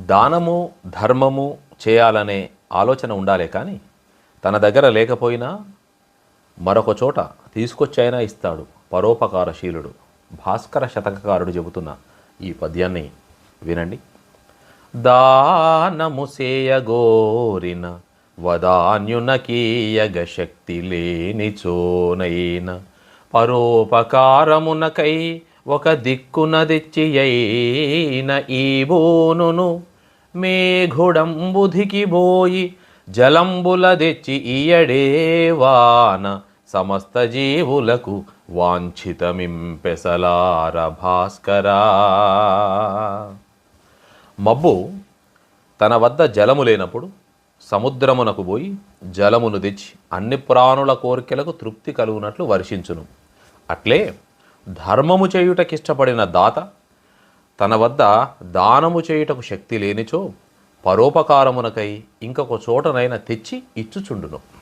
దానము ధర్మము చేయాలనే ఆలోచన ఉండాలే కానీ తన దగ్గర లేకపోయినా మరొక చోట తీసుకొచ్చైనా ఇస్తాడు పరోపకారశీలుడు. భాస్కర శతకకారుడు చెబుతున్న ఈ పద్యాన్ని వినండి. దానము సేయగోరిన వదాన్యునకీయగ శక్తి లేని చోనైన పరోపకారమునకై ఒక దిక్కున తెచ్చి ఈ బోనును మేఘుడంబుధికి బోయి జలంబుల తెచ్చి ఇయడేవాన సమస్త జీవులకు వాంఛితమింపెసలార భాస్కరా. మబ్బు తన వద్ద జలము లేనప్పుడు సముద్రమునకు పోయి జలమును తెచ్చి అన్ని ప్రాణుల కోరికలకు తృప్తి కలుగునట్లు వర్షించును. అట్లే ధర్మము చేయుటకిష్టపడిన దాత తన వద్ద దానము చేయుటకు శక్తి లేనిచో పరోపకారమునకై ఇంకొక చోటనైనా తెచ్చి ఇచ్చుచుండును.